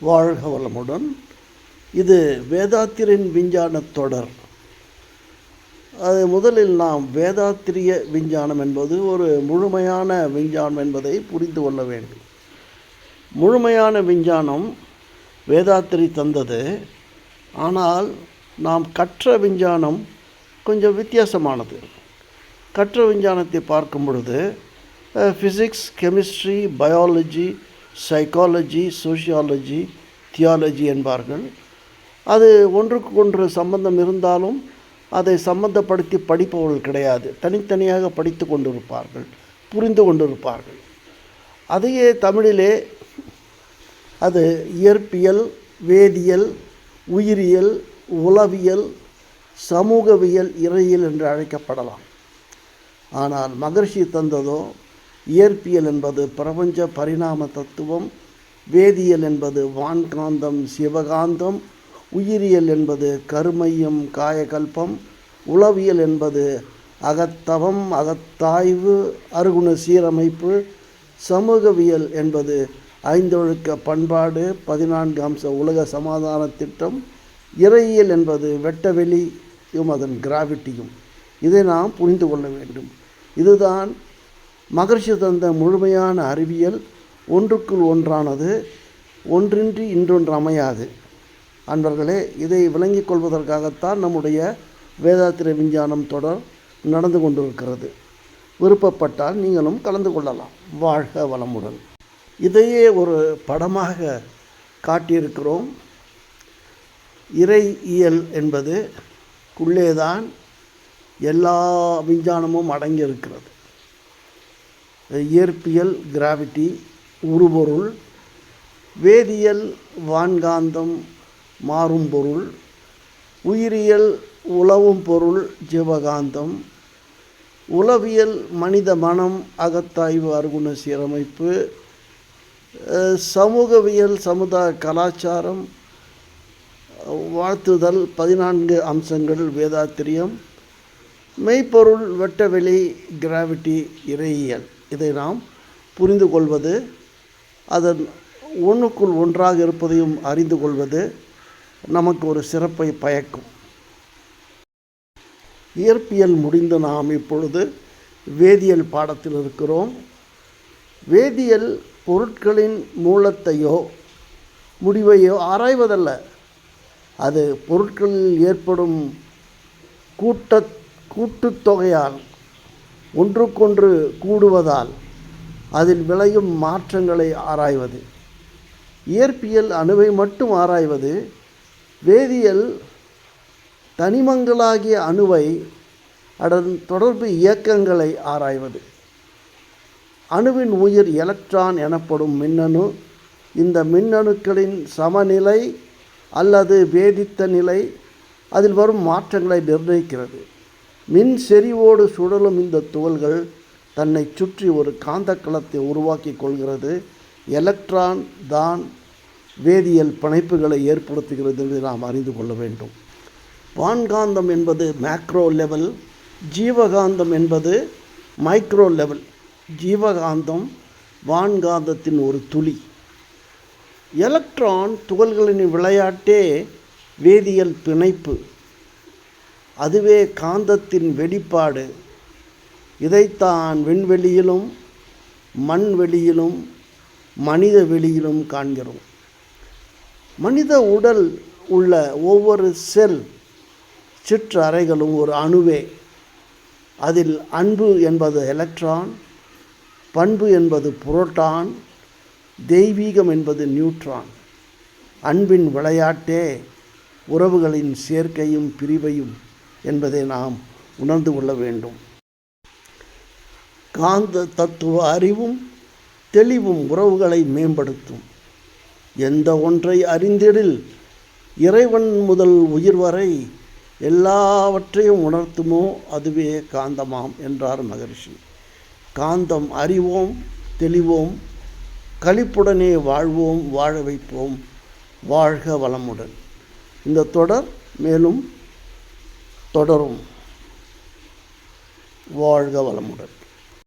வாழ்க வளமுடன். இது வேதாத்திரின் விஞ்ஞான தொடர். அது முதலில் நாம் வேதாத்திரிய விஞ்ஞானம் என்பது ஒரு முழுமையான விஞ்ஞானம் என்பதை புரிந்து கொள்ள வேண்டும். முழுமையான விஞ்ஞானம் வேதாத்திரி தந்தது. ஆனால் நாம் கற்ற விஞ்ஞானம் கொஞ்சம் வித்தியாசமானது. கற்ற விஞ்ஞானத்தை பார்க்கும் பொழுது physics chemistry biology psychology sociology theology என்பார்கள். அது ஒன்றுக்கு ஒன்று சம்பந்தம் இருந்தாலும் அதை சம்பந்தப்படுத்தி படிப்பவர்கள் கிடையாது. தனித்தனியாக படித்து கொண்டிருப்பார்கள் புரிந்து கொண்டிருப்பார்கள். அதையே தமிழிலே அது இயற்பியல் வேதியியல் உயிரியல் உளவியல் சமூகவியல் இறையியல் என்று அழைக்கப்படலாம். ஆனால் மகர்ஷி தந்ததோ இயற்பியல் என்பது பிரபஞ்ச பரிணாம தத்துவம் வேதியியல் என்பது வான்காந்தம் சிவகாந்தம் உயிரியல் என்பது கருமையம் காயகல்பம் உளவியல் என்பது அகத்தவம் அகத்தாய்வு அருகுண சீரமைப்பு சமூகவியல் என்பது ஐந்தொழுக்க பண்பாடு பதினான்கு அம்ச உலக சமாதான திட்டம் இறையியல் என்பது வெட்டவெளியும் அதன் கிராவிட்டியும் இதை நாம் புரிந்து கொள்ள வேண்டும். இதுதான் மகர்ஷி தந்த முழுமையான அறிவியல் ஒன்றுக்குள் ஒன்றானது ஒன்றின்றி இன்றொன்று அமையாது. அன்பர்களே இதை விளங்கிக் கொள்வதற்காகத்தான் நம்முடைய வேதாத்திர விஞ்ஞானம் தொடர் நடந்து கொண்டிருக்கிறது. விருப்பப்பட்டால் நீங்களும் கலந்து கொள்ளலாம். வாழ்க வளமுடன். இதையே ஒரு படமாக காட்டியிருக்கிறோம். இறையியல் என்பது உள்ளேதான் எல்லா விஞ்ஞானமும் அடங்கியிருக்கிறது. இயற்பியல் கிராவிட்டி உருபொருள் வேதியியல் வான்காந்தம் மாறும் பொருள் உயிரியல் உழவும் பொருள் ஜீவகாந்தம் உளவியல் மனித மனம் அகத்தாய்வு அருகுண சீரமைப்பு சமூகவியல் சமுதாய கலாச்சாரம் வாழ்த்துதல் பதினான்கு அம்சங்கள் வேதாத்திரியம் மெய்ப்பொருள் வெட்டவெளி கிராவிட்டி இறையியல். இதை நாம் புரிந்து கொள்வது அதன் ஒன்றுக்குள் ஒன்றாக இருப்பதையும் அறிந்து கொள்வது நமக்கு ஒரு சிறப்பை பயக்கும். இயற்பியல் முடிந்து நாம் இப்பொழுது வேதியியல் பாடத்தில் இருக்கிறோம். வேதியியல் பொருட்களின் மூலத்தையோ முடிவையோ ஆராய்வதல்ல. அது பொருட்களில் ஏற்படும் கூட்ட கூட்டுத்தொகையால் ஒன்றுக்கொன்று கூடுவதால் அதில் விளையும் மாற்றங்களை ஆராய்வது. இயற்பியல் அணுவை மட்டும் ஆராய்வது வேதியியல் தனிமங்களாகிய அணுவை அதன் தொடர்பு இயக்கங்களை ஆராய்வது. அணுவின் உயிர் எலக்ட்ரான் எனப்படும் மின்னணு இந்த மின்னணுக்களின் சமநிலை அல்லது வேதித்த நிலை அதில் வரும் மாற்றங்களை நிர்ணயிக்கிறது. மின் செறிவோடு சுழலும் இந்த துகள்கள் தன்னை சுற்றி ஒரு காந்தக்களத்தை உருவாக்கி கொள்கிறது. எலக்ட்ரான் தான் வேதியியல் பிணைப்புகளை ஏற்படுத்துகிறது என்று நாம் அறிந்து கொள்ள வேண்டும். வான்காந்தம் என்பது மேக்ரோ லெவல் ஜீவகாந்தம் என்பது மைக்ரோ லெவல் ஜீவகாந்தம் வான்காந்தத்தின் ஒரு துளி. எலக்ட்ரான் துகள்களின் விளையாட்டே வேதியியல் பிணைப்பு. அதுவே காந்தத்தின் வெளிப்பாடு. இதைத்தான் விண்வெளியிலும் மண்வெளியிலும் மனித வெளியிலும் காண்கிறோம். மனித உடல் உள்ள ஒவ்வொரு செல் சிற்றறைகளும் ஒரு அணுவே. அதில் அன்பு என்பது எலக்ட்ரான் பண்பு என்பது புரோட்டான் தெய்வீகம் என்பது நியூட்ரான். அன்பின் விளையாட்டே உறவுகளின் சேர்க்கையும் பிரிவையும் என்பதை நாம் உணர்ந்து கொள்ள வேண்டும். காந்த தத்துவ அறிவும் தெளிவும் உறவுகளை மேம்படுத்தும். எந்த ஒன்றை அறிந்திடில் இறைவன் முதல் உயிர் வரை எல்லாவற்றையும் உணர்த்துமோ அதுவே காந்தமாம் என்றார் மகரிஷி. காந்தம் அறிவோம் தெளிவோம் களிப்புடனே வாழ்வோம் வாழ வைப்போம். வாழ்க வளமுடன். இந்த தொடர் மேலும் தொடரும். வாழ்க வளமுடன்.